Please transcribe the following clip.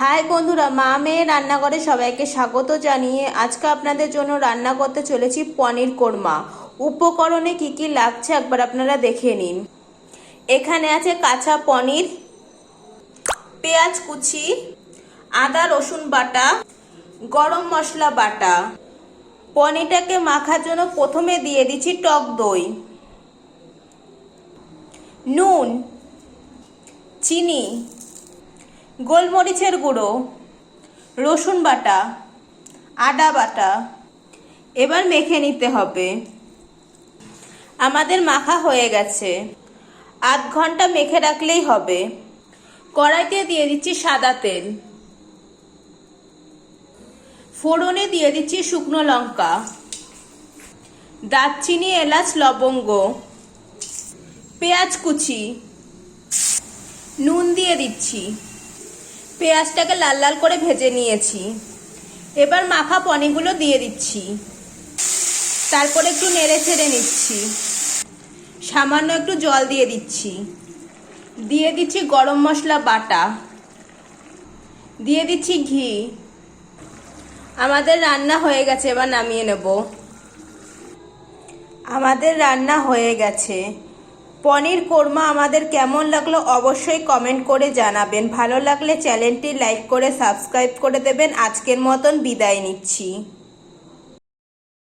High বন্ধুরা, মা মেয়ে রান্নাঘরে সবাইকে স্বাগত জানিয়ে আজকে আপনাদের জন্য রান্না করতে চলেছি পনির কোরমা। উপকরণে কি কি লাগছে একবার আপনারা দেখে নিন। এখানে আছে কাঁচা পনির, পেঁয়াজ কুচি, আদা রসুন বাটা, গরম মশলা বাটা। পনিরটাকে মাখার জন্য প্রথমে দিয়ে দিচ্ছি টক দই, নুন, চিনি গোলমরিচের গুঁড়ো, রসুন বাটা, আদা বাটা, এবার মেখে নিতে হবে। আমাদের মাখা হয়ে গেছে। আধ ঘণ্টা মেখে রাখলেই হবে। কড়াইতে দিয়ে দিচ্ছি সাদা তেল। ফোড়নে দিয়ে দিচ্ছি শুকনো লঙ্কা। দারচিনি, এলাচ, লবঙ্গ। পেঁয়াজ কুচি। নুন দিয়ে দিচ্ছি। পেঁয়াজটাকে লাল লাল করে ভেজে নিয়েছি। এবার মাখা পনিগুলো দিয়ে দিচ্ছি। তারপরে একটু নেড়ে ছেড়ে নিচ্ছি। সামান্য একটু জল দিয়ে দিচ্ছি। দিয়ে দিচ্ছি গরম মশলা বাটা। দিয়ে দিচ্ছি ঘি। আমাদের রান্না হয়ে গেছে, এবার নামিয়ে নেব। আমাদের রান্না হয়ে গেছে। পনির কোরমা আমাদের কেমন লাগল অবশ্যই কমেন্ট করে জানাবেন। ভালো লাগলে চ্যানেলটি লাইক করে সাবস্ক্রাইব করে দেবেন। আজকের মতন বিদায় নিচ্ছি।